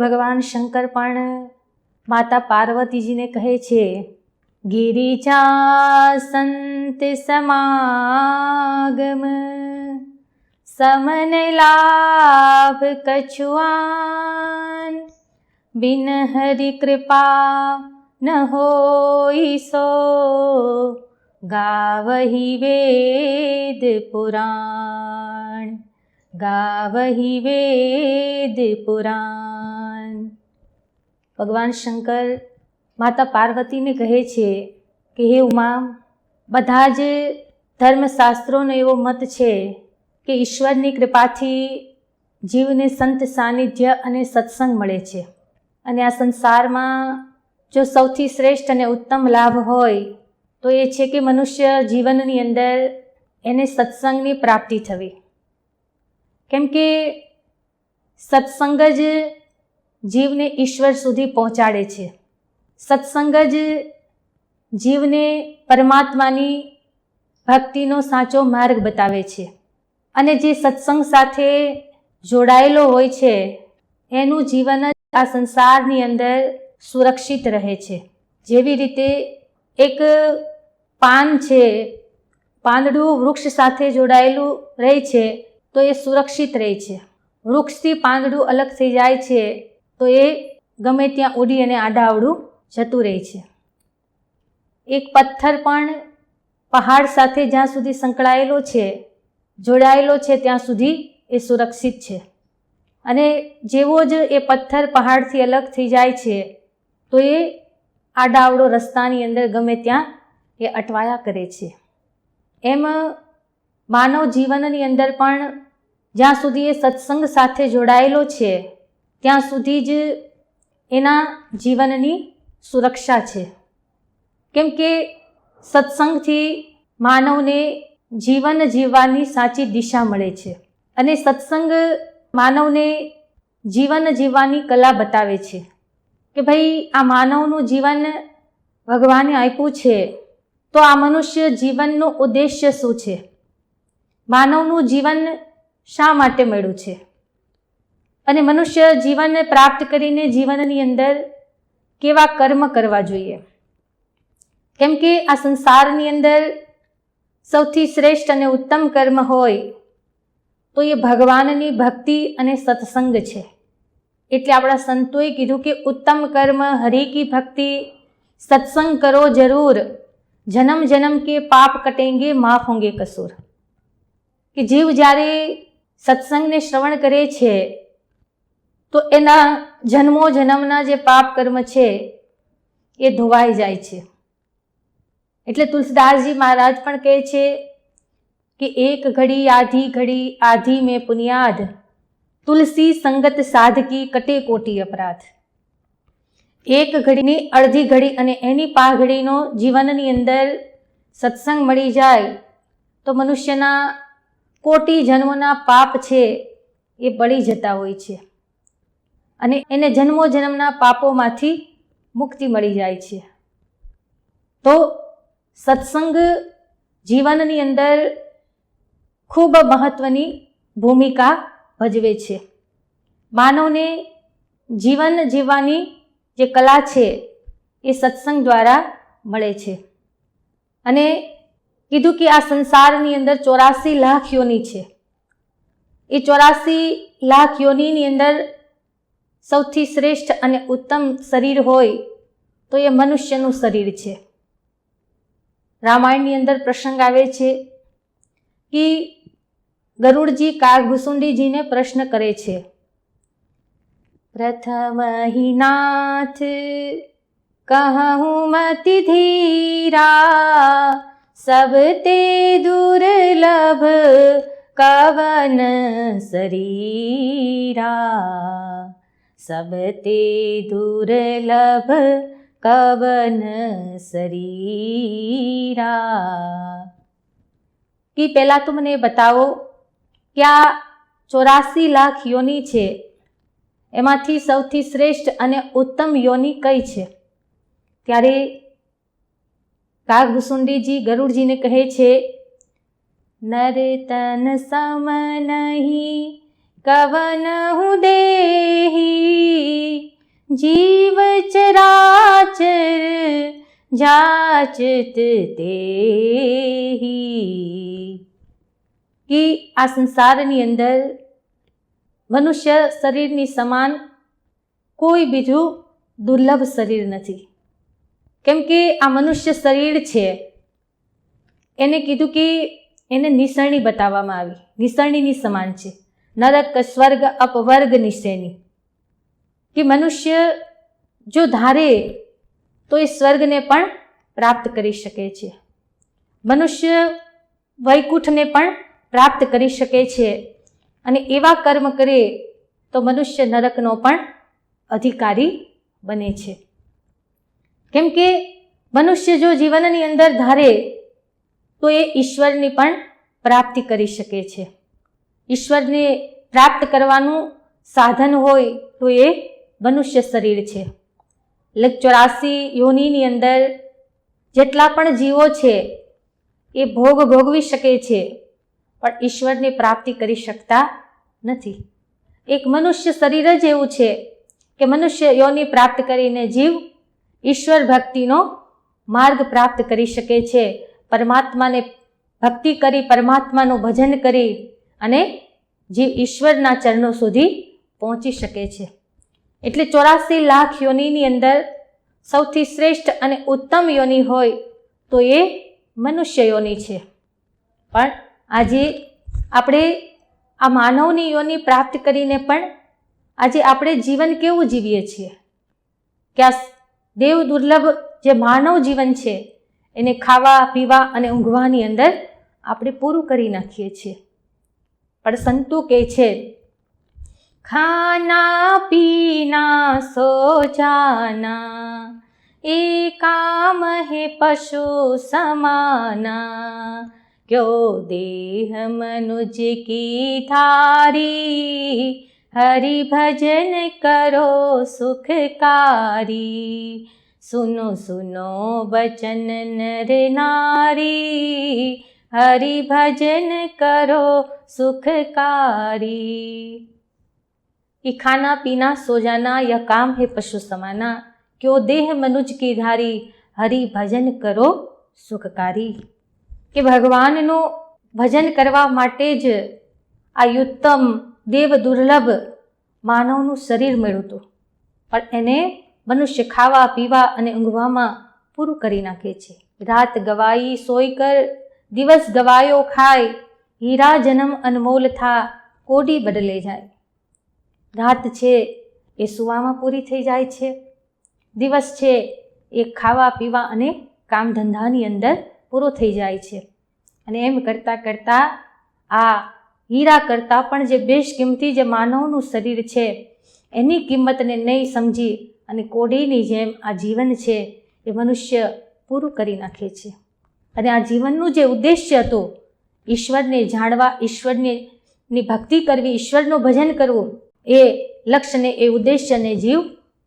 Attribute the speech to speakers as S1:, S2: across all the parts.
S1: ભગવાન શંકર પણ માતા પાર્વતીજીને કહે છે ગિરિજા સંત સમાગમ, સમન લાભ કછુઆન બિન હરિ કૃપા ન હોઈસો ગાવહી વેદ પુરાણ, ગાવહી વેદ પુરાણ. ભગવાન શંકર માતા પાર્વતીને કહે છે કે, હે ઉમા, બધા જ ધર્મશાસ્ત્રોનો એવો મત છે કે ઈશ્વરની કૃપાથી જીવને સંત સાનિધ્ય અને સત્સંગ મળે છે અને આ સંસારમાં જો સૌથી શ્રેષ્ઠ અને ઉત્તમ લાભ હોય, તો એ છે કે મનુષ્ય જીવનની અંદર એને સત્સંગની પ્રાપ્તિ થવી. કેમ કે સત્સંગ જ જીવને ઈશ્વર સુધી પહોંચાડે છે. સત્સંગ જ જીવને પરમાત્માની ભક્તિનો સાચો માર્ગ બતાવે છે. અને જે સત્સંગ સાથે જોડાયેલો હોય છે, એનું જીવન જ આ સંસારની અંદર સુરક્ષિત રહે છે. જેવી રીતે એક પાન છે, પાંદડું વૃક્ષ સાથે જોડાયેલું રહે છે, તો એ સુરક્ષિત રહે છે. વૃક્ષથી પાંદડું અલગ થઈ જાય છે તો એ ગમે ત્યાં ઉડી અને આડાવડું જતું રહે છે. એક પથ્થર પણ પહાડ સાથે જ્યાં સુધી સંકળાયેલો છે, જોડાયેલો છે, ત્યાં સુધી એ સુરક્ષિત છે. અને જેવો જ એ પથ્થર પહાડથી અલગ થઈ જાય છે, તો એ આડાવડો રસ્તાની અંદર ગમે ત્યાં એ અટવાયા કરે છે. એમ માનવ જીવનની અંદર પણ જ્યાં સુધી એ સત્સંગ સાથે જોડાયેલો છે ત્યાં સુધી જ એના જીવનની સુરક્ષા છે. કેમ કે સત્સંગથી માનવને જીવન જીવવાની સાચી દિશા મળે છે અને સત્સંગ માનવને જીવન જીવવાની કલા બતાવે છે કે ભાઈ આ માનવનું જીવન ભગવાને આપ્યું છે, તો આ મનુષ્ય જીવનનો ઉદ્દેશ્ય શું છે? માનવનું જીવન શા માટે મળ્યું છે? અને મનુષ્ય જીવન પ્રાપ્ત કરીને જીવનની અંદર કેવા કર્મ કરવા જોઈએ? કેમ કે આ સંસારની અંદર સૌથી શ્રેષ્ઠ અને ઉત્તમ કર્મ હોય તો એ ભગવાનની ભક્તિ અને સત્સંગ છે. એટલે આપણા સંતોએ કીધું કે ઉત્તમ કર્મ હરિ કી ભક્તિ, સત્સંગ કરો જરૂર. જન્મ જન્મ કે પાપ કટેંગે, માફ હોંગે કસૂર. કે જીવ જ્યારે સત્સંગને શ્રવણ કરે છે તો એના જન્મો જન્મના જે પાપ કર્મ છે, એ ધોવાઈ જાય છે. એટલે તુલસીદાસજી મહારાજ પણ કહે છે કે એક ઘડી, આધી ઘડી, આધી મેં પુનિયાદ. તુલસી સંગત સાધકી કટે કોટી અપરાધ. એક ઘડીની અડધી ઘડી અને એની પાઘડીનો જીવનની અંદર સત્સંગ મળી જાય, તો મનુષ્યના કોટી જન્મોના પાપ છે, એ બળી જતા હોય છે. અને એને જન્મો જન્મના પાપોમાંથી મુક્તિ મળી જાય છે. તો સત્સંગ જીવનની અંદર ખૂબ મહત્ત્વની ભૂમિકા ભજવે છે. માનવને જીવન જીવવાની જે કલા છે એ સત્સંગ દ્વારા મળે છે. અને કીધું કે આ સંસારની અંદર ચોરાસી લાખ યોની છે. એ ચોરાસી લાખ યોનીની અંદર સૌથી શ્રેષ્ઠ અને ઉત્તમ શરીર હોય તો એ મનુષ્યનું શરીર છે. રામાયણની અંદર પ્રસંગ આવે છે કે ગરુડજી કાગભૂસુંડીજીને પ્રશ્ન કરે છે, પ્રથમ હિનાથ કહું મતિ ધીરા, સબ તે દુર્લભ કવન શરીરા? તે દુર્લભ કવન શરીરા કે પહેલાં તો મને બતાવો કે આ ચોરાસી લાખ યોની છે એમાંથી સૌથી શ્રેષ્ઠ અને ઉત્તમ યોની કઈ છે ત્યારે કાગભૂસુંડીજી ગરુડજીને કહે છે નર તન સમ નહીં કવન હું દેહી? જીવ ચરાચર જાચત તેહી. કે આ સંસારની અંદર મનુષ્ય શરીરની સમાન કોઈ બીજું દુર્લભ શરીર નથી. કેમ કે આ મનુષ્ય શરીર છે. એને કીધું કે એને નિસરણી બતાવવામાં આવી. નિસરણીની સમાન છે. નરક સ્વર્ગ અપવર્ગ નિશ્ચયની કે મનુષ્ય જો ધારે, તો એ સ્વર્ગને પણ પ્રાપ્ત કરી શકે છે. મનુષ્ય વૈકુંઠને પણ પ્રાપ્ત કરી શકે છે. અને એવા કર્મ કરે, તો મનુષ્ય નરકનો પણ અધિકારી બને છે. કેમ કે મનુષ્ય જો જીવનની અંદર ધારે, તો એ ઈશ્વરની પણ પ્રાપ્તિ કરી શકે છે. ઈશ્વરને પ્રાપ્ત કરવાનું સાધન હોય તો એ મનુષ્ય શરીર છે. એટલે ચોરાસી યોનિની અંદર જેટલા પણ જીવો છે, એ ભોગ ભોગવી શકે છે, પણ ઈશ્વરની પ્રાપ્તિ કરી શકતા નથી. એક મનુષ્ય શરીર જ એવું છે કે મનુષ્ય યોનિ પ્રાપ્ત કરીને જીવ ઈશ્વર ભક્તિનો માર્ગ પ્રાપ્ત કરી શકે છે. પરમાત્માને ભક્તિ કરી પરમાત્માનું ભજન કરી અને જીવ ઈશ્વરના ચરણો સુધી પહોંચી શકે છે. એટલે ચોરાસી લાખ યોનિની અંદર સૌથી શ્રેષ્ઠ અને ઉત્તમ યોનિ હોય તો એ મનુષ્ય યોનિ છે. પણ આજે આપણે આ માનવની યોનિ પ્રાપ્ત કરીને પણ આજે આપણે જીવન કેવું જીવીએ છીએ? કે આ દેવ દુર્લભ જે માનવ જીવન છે, એને ખાવા, પીવા અને ઊંઘવાની અંદર આપણે પૂરું કરી નાખીએ છીએ. પણ સંતુ કહે છે, ખાના, પીના સો જાના એકા મહે પશુ સમાના ક્યો દેહ મનુજ કી થારી હરિ ભજન કરો સુખકારી, સુનો સુનો બચન નર નારી हरि भजन करो सुखकारी ये खाना पीना सो जाना यह काम है पशु समाना क्यों देह मनुज की धारी हरि भजन કરો સુખકારી કે ભગવાનનું ભજન કરવા માટે જ આ યુત્તમ દેવ દુર્લભ માનવનું શરીર મળ્યું હતું પણ એને મનુષ્ય ખાવા પીવા અને ઊંઘવામાં પૂરું કરી નાખે છે રાત ગવાઈ સોઈ કર દિવસ ગવાયો ખાય, હીરા જન્મ અનમોલ થા, કોડી બદલે જાય. રાત છે, એ સુવામાં પૂરી થઈ જાય છે. દિવસ છે, એ ખાવા, પીવા અને કામ ધંધાની અંદર પૂરો થઈ જાય છે. અને એમ કરતાં કરતાં આ હીરા કરતાં પણ જે બેશ કિંમતી જે માનવનું શરીર છે, એની કિંમતને નહીં સમજી અને કોડીની જેમ આ જીવન છે, એ મનુષ્ય પૂરું કરી નાખે છે. અને આ જીવનનું જે ઉદ્દેશ્ય હતું, ઈશ્વરને જાણવા, ઈશ્વરને, ની ભક્તિ કરવી, ઈશ્વરનું ભજન કરવું, એ લક્ષ્યને, એ ઉદ્દેશ્યને જીવ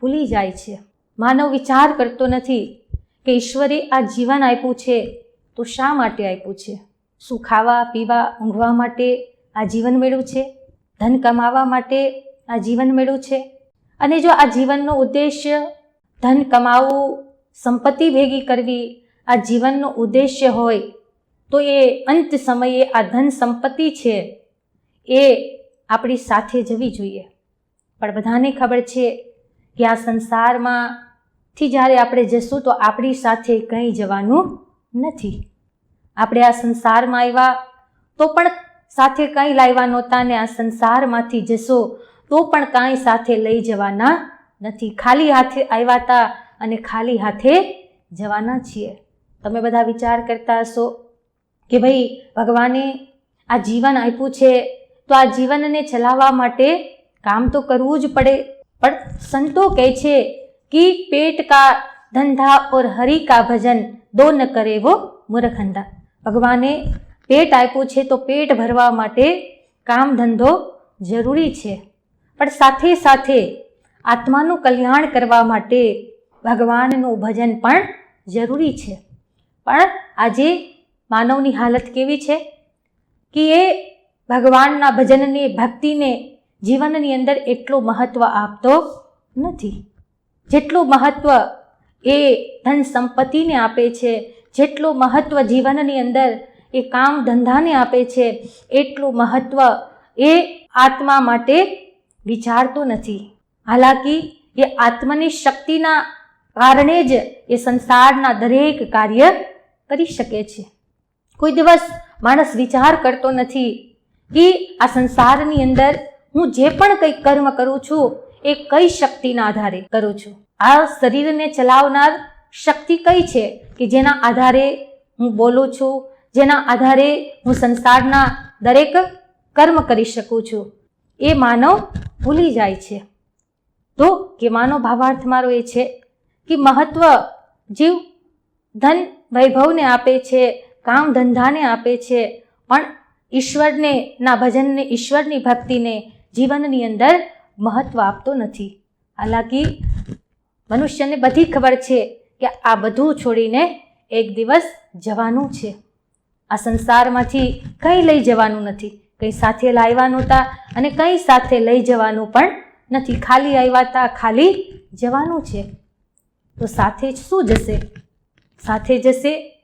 S1: ભૂલી જાય છે. માનવ વિચાર કરતો નથી કે ઈશ્વરે આ જીવન આપ્યું છે તો શા માટે આપ્યું છે? શું ખાવા, પીવા, ઊંઘવા માટે આ જીવન મેળવ્યું છે? ધન કમાવા માટે આ જીવન મેળવ્યું છે? અને જો આ જીવનનો ઉદ્દેશ્ય ધન કમાવવું સંપત્તિ ભેગી કરવી આ જીવનનો ઉદ્દેશ્ય હોય, તો એ અંત સમયે આ ધન સંપત્તિ છે, એ આપણી સાથે જવી જોઈએ. પણ બધાને ખબર છે કે આ સંસારમાં થી જ્યારે આપણે જશું, તો આપણી સાથે કંઈ જવાનું નથી. આપણે આ સંસારમાં આવ્યા, તો પણ સાથે કંઈ લાવ્યા નહોતા ને આ સંસારમાંથી જશો, તો પણ કાંઈ સાથે લઈ જવાના નથી. ખાલી હાથે આવ્યા હતા અને ખાલી હાથે જવાના છીએ. તમે બધા વિચાર કરતા હશો કે ભાઈ, ભગવાને આ જીવન આપ્યું છે, તો આ જીવનને ચલાવવા માટે કામ તો કરવું જ પડે. પણ સંતો કહે છે કે પેટ કા ધંધા ઓર હરિ કા ભજન દો ન કરે વો મૂર્ખંધા ભગવાને પેટ આપ્યું છે તો પેટ ભરવા માટે કામ ધંધો જરૂરી છે. પણ સાથે સાથે આત્માનું કલ્યાણ કરવા માટે ભગવાનનું ભજન પણ જરૂરી છે. પણ આજે માનવની હાલત કેવી છે? કે એ ભગવાનના ભજનની, ભક્તિને જીવનની અંદર એટલું મહત્ત્વ આપતો નથી. જેટલું મહત્ત્વ એ ધન સંપત્તિને આપે છે, જેટલું મહત્ત્વ જીવનની અંદર એ કામ ધંધાને આપે છે, એટલું મહત્ત્વ એ આત્મા માટે વિચારતો નથી. હાલાકી એ આત્માની શક્તિના કારણે જ એ સંસારના દરેક કાર્ય કરી શકે છે. કોઈ દિવસ માણસ વિચાર કરતો નથી કે આ સંસારની અંદર હું જે પણ કંઈ કર્મ કરું છું, એ કઈ શક્તિના આધારે કરું છું? આ શરીરને ચલાવનાર શક્તિ કઈ છે કે જેના આધારે હું બોલું છું, જેના આધારે હું સંસારના દરેક કર્મ કરી શકું છું? એ માનવ ભૂલી જાય છે. તો કે માનો ભાવાર્થ મારો એ છે કે મહત્વ જીવ ધન વૈભવને આપે છે, કામ ધંધાને આપે છે, પણ ઈશ્વરને, ના ભજનને, ઈશ્વરની ભક્તિને જીવનની અંદર મહત્વ આપતો નથી. હાલાકી, મનુષ્યને બધી ખબર છે કે આ બધું છોડીને એક દિવસ જવાનું છે. આ સંસારમાંથી કંઈ લઈ જવાનું નથી. કંઈ સાથે લાવવાનું હતા અને કંઈ સાથે લઈ જવાનું પણ નથી. ખાલી આવ્યા હતા ખાલી જવાનું છે. તો સાથે જ શું જશે? સાથે જશે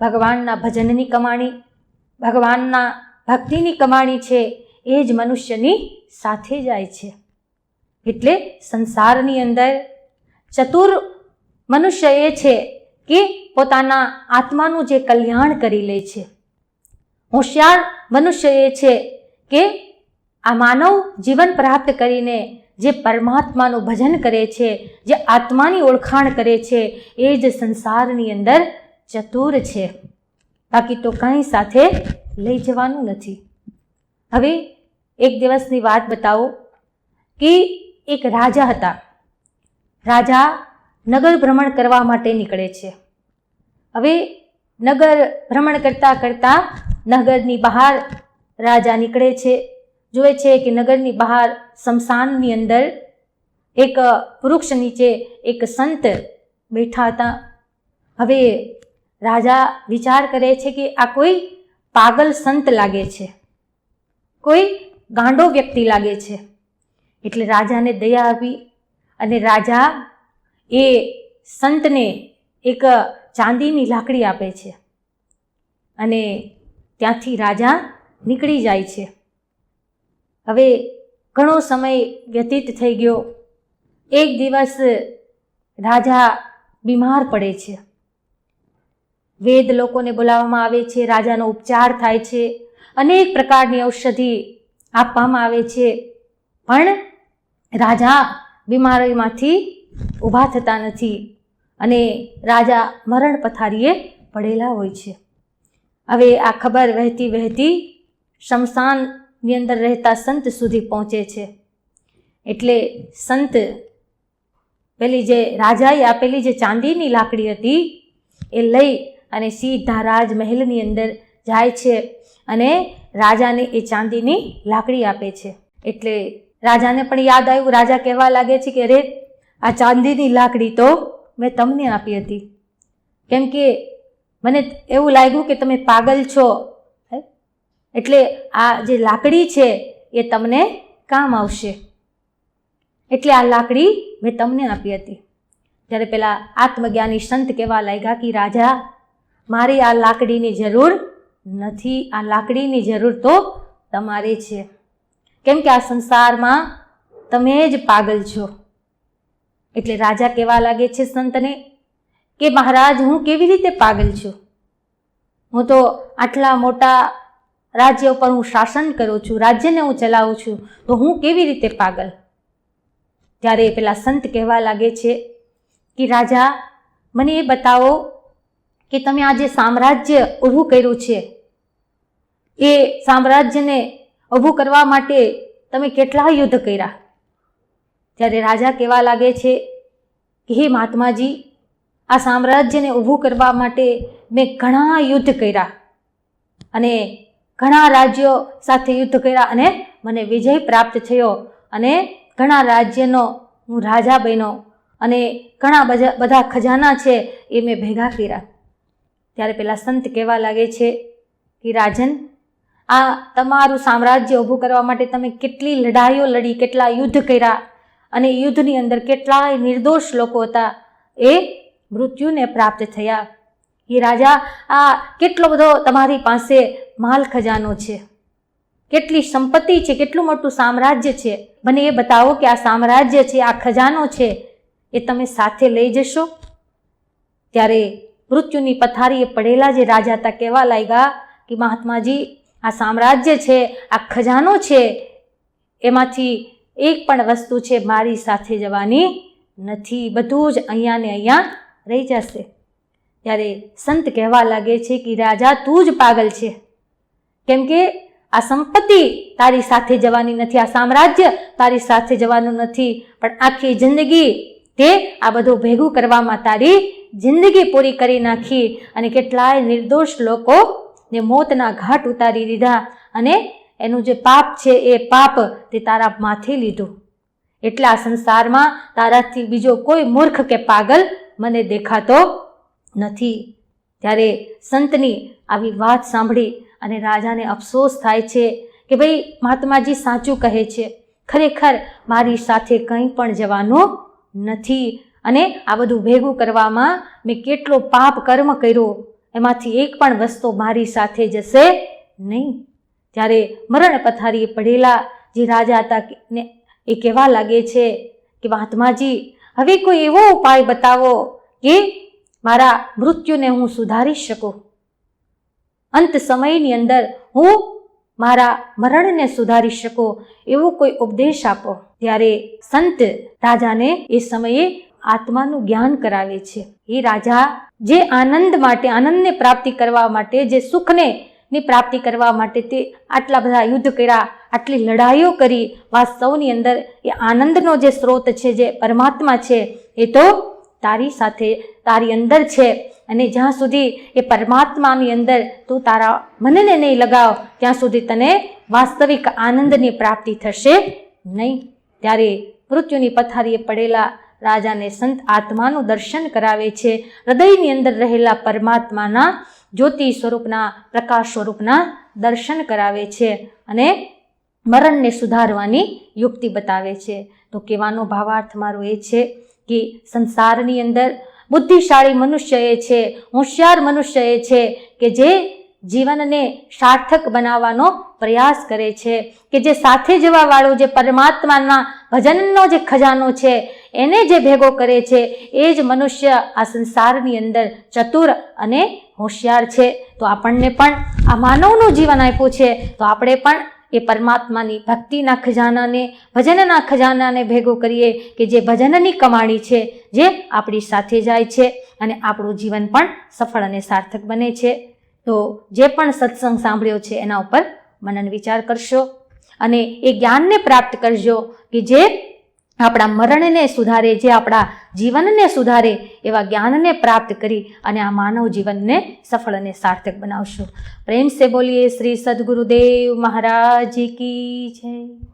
S1: ભગવાનના ભજનની કમાણી. ભગવાનના ભક્તિની કમાણી છે. એ જ મનુષ્યની સાથે જાય છે. એટલે સંસારની અંદર ચતુર મનુષ્ય એ છે કે પોતાના આત્માનું જે કલ્યાણ કરી લે છે. હોશિયાર મનુષ્ય એ છે કે આ માનવ જીવન પ્રાપ્ત કરીને જે પરમાત્માનું ભજન કરે છે, જે આત્માની ઓળખાણ કરે છે, એ જ સંસારની અંદર ચતુર છે. બાકી તો કંઈ સાથે લઈ જવાનું નથી. હવે એક દિવસની વાત બતાવો કે એક રાજા હતા. રાજા નગર ભ્રમણ કરવા માટે નીકળે છે. હવે નગર ભ્રમણ કરતાં કરતાં નગરની બહાર રાજા નીકળે છે. જુએ છે કે નગરની બહાર શમશાનની અંદર એક વૃક્ષ નીચે એક સંત બેઠા હતા. હવે રાજા વિચાર કરે છે કે આ કોઈ પાગલ સંત લાગે છે. કોઈ ગાંડો વ્યક્તિ લાગે છે. એટલે રાજાને દયા આવી અને રાજા એ સંતને એક ચાંદીની લાકડી આપે છે. અને ત્યાંથી રાજા નીકળી જાય છે. હવે ઘણો સમય વ્યતીત થઈ ગયો. એક દિવસ રાજા બીમાર પડે છે. વેદ લોકોને બોલાવવામાં આવે છે, રાજાનો ઉપચાર થાય છે, અનેક પ્રકારની ઔષધિ આપવામાં આવે છે. પણ રાજા બીમારીમાંથી ઊભા થતા નથી અને રાજા મરણ પથારીએ પડેલા હોય છે. હવે આ ખબર વહેતી વહેતી શમશાનની અંદર રહેતા સંત સુધી પહોંચે છે. એટલે સંત પેલી જે રાજાએ આપેલી જે ચાંદીની લાકડી હતી, એ લઈ અને સીધા રાજમહેલની અંદર જાય છે અને રાજાને એ ચાંદીની લાકડી આપે છે. એટલે રાજાને પણ યાદ આવ્યું, રાજા કહેવા લાગે છે કે અરે, આ ચાંદીની લાકડી તો મેં તમને આપી હતી. કેમ કે મને એવું લાગ્યું કે તમે પાગલ છો એટલે આ જે લાકડી છે, એ તમને કામ આવશે. એટલે આ લાકડી મેં તમને આપી હતી. ત્યારે પેલા આત્મજ્ઞાની સંત કહેવા લાગ્યા કે, રાજા, મારી આ લાકડીની જરૂર નથી. આ લાકડીની જરૂર તો તમારે છે. કેમ કે આ સંસારમાં તમે જ પાગલ છો. એટલે રાજા કહેવા લાગે છે સંતને કે, મહારાજ, હું કેવી રીતે પાગલ છું? હું તો આટલા મોટા રાજ્ય ઉપર હું શાસન કરું છું, રાજ્યને હું ચલાવું છું, તો હું કેવી રીતે પાગલ? ત્યારે પેલા સંત કહેવા લાગે છે કે, રાજા, મને એ બતાવો કે તમે આ જે સામ્રાજ્ય ઊભું કર્યું છે, એ સામ્રાજ્યને ઊભું કરવા માટે તમે કેટલા યુદ્ધ કર્યા? ત્યારે રાજા કહેવા લાગે છે કે, હે મહાત્માજી, આ સામ્રાજ્યને ઊભું કરવા માટે મેં ઘણા યુદ્ધ કર્યા અને ઘણા રાજ્યો સાથે યુદ્ધ કર્યા અને મને વિજય પ્રાપ્ત થયો. અને ઘણા રાજ્યનો હું રાજા બન્યો અને ઘણા બધા ખજાના છે એ મેં ભેગા કર્યા. ત્યારે પેલા સંત કહેવા લાગે છે કે, રાજન, આ તમારું સામ્રાજ્ય ઊભું કરવા માટે તમે કેટલી લડાઈઓ લડી, કેટલા યુદ્ધ કર્યા અને યુદ્ધની અંદર કેટલાય નિર્દોષ લોકો હતા એ મૃત્યુને પ્રાપ્ત થયા. એ રાજા, આ કેટલો બધો તમારી પાસે માલ ખજાનો છે? કેટલી સંપત્તિ છે? કેટલું મોટું સામ્રાજ્ય છે? મને એ બતાવો કે આ સામ્રાજ્ય છે, આ ખજાનો છે, એ તમે સાથે લઈ જશો? ત્યારે મૃત્યુની પથારીએ પડેલા જે રાજા હતા, કહેવા લાગ્યા કે, મહાત્માજી, આ સામ્રાજ્ય છે, આ ખજાનો છે, એમાંથી એક પણ વસ્તુ છે, મારી સાથે જવાની નથી. બધું જ અહીંયા ને અહીંયા રહી જશે. ત્યારે સંત કહેવા લાગે છે કે, રાજા, તું જ પાગલ છે. કેમ કે આ સંપત્તિ તારી સાથે જવાની નથી, આ સામ્રાજ્ય તારી સાથે જવાનું નથી, પણ આખી જિંદગી તે આ બધું ભેગું કરવામાં તારી જિંદગી પૂરી કરી નાખી અને કેટલાય નિર્દોષ લોકો ને મોતના ઘાટ ઉતારી દીધા અને એનું જે પાપ છે એ પાપ તે તારા માથે લીધું. એટલા સંસારમાં તારાથી બીજો કોઈ મૂર્ખ કે પાગલ મને દેખાતો નથી. ત્યારે સંતની આવી વાત સાંભળી અને રાજાને અફસોસ થાય છે કે ભાઈ મહાત્માજી સાચું કહે છે. ખરેખર મારી સાથે કંઈ પણ જવાનું નથી. અને આ બધું ભેગું કરવામાં મેં કેટલો પાપ કર્મ કર્યો. એમાંથી એક પણ વસ્તુ મારી સાથે જશે નહીં. ત્યારે મરણ પથારીએ પડેલા જે રાજા હતા ને એ કહેવા લાગે છે કે મહાત્માજી, હવે કોઈ એવો ઉપાય બતાવો કે મારા મૃત્યુને હું સુધારી શકું? અંત સમયની અંદર હું મારા મરણને સુધારી શકું એવો કોઈ ઉપદેશ આપો? ત્યારે સંત રાજાને એ સમયે આત્માનું જ્ઞાન કરાવે છે. એ રાજા, જે આનંદ માટે, આનંદને પ્રાપ્તિ કરવા માટે, જે સુખને ની પ્રાપ્તિ કરવા માટે તે આટલા બધા યુદ્ધ કર્યા, આટલી લડાઈઓ કરી વાસ્તવની અંદર એ આનંદનો જે સ્ત્રોત છે, જે પરમાત્મા છે, એ તો તારી સાથે તારી અંદર છે અને જ્યાં સુધી એ પરમાત્માની અંદર તું તારા મનને નહીં લગાવ, ત્યાં સુધી તને વાસ્તવિક આનંદની પ્રાપ્તિ થશે નહીં. ત્યારે મૃત્યુની પથારીએ પડેલા રાજાને સંત આત્માનું દર્શન કરાવે છે. હૃદયની અંદર રહેલા પરમાત્માના જ્યોતિ સ્વરૂપના, પ્રકાશ સ્વરૂપના દર્શન કરાવે છે અને મરણને સુધારવાની યુક્તિ બતાવે છે. તો કહેવાનો ભાવાર્થ મારો એ છે કે સંસારની અંદર બુદ્ધિશાળી મનુષ્ય એ છે, હોશિયાર મનુષ્ય એ છે કે જે જીવનને સાર્થક બનાવવાનો પ્રયાસ કરે છે, કે જે સાથે જવાવાળો જે પરમાત્માના ભજનનો જે ખજાનો છે, એને જે ભેગો કરે છે, એ જ મનુષ્ય આ સંસારની અંદર ચતુર અને હોશિયાર છે. તો આપણને પણ આ માનવનું જીવન આપ્યું છે, તો આપણે પણ એ પરમાત્માની ભક્તિના ખજાનાને, ભજનના ખજાનાને ભેગો કરીએ કે જે ભજનની કમાણી છે, જે આપણી સાથે જાય છે અને આપણું જીવન પણ સફળ અને સાર્થક બને છે. તો જે પણ સત્સંગ સાંભળ્યો છે, એના ઉપર મનન વિચાર કરશો અને એ જ્ઞાનને પ્રાપ્ત કરજો કે જે આપણા મરણને સુધારે, જે આપણા જીવનને સુધારે, એવા જ્ઞાનને પ્રાપ્ત કરી અને આ માનવ જીવનને સફળ અને સાર્થક બનાવશું. પ્રેમ સે બોલીએ શ્રી સદગુરુદેવ મહારાજ કી જય.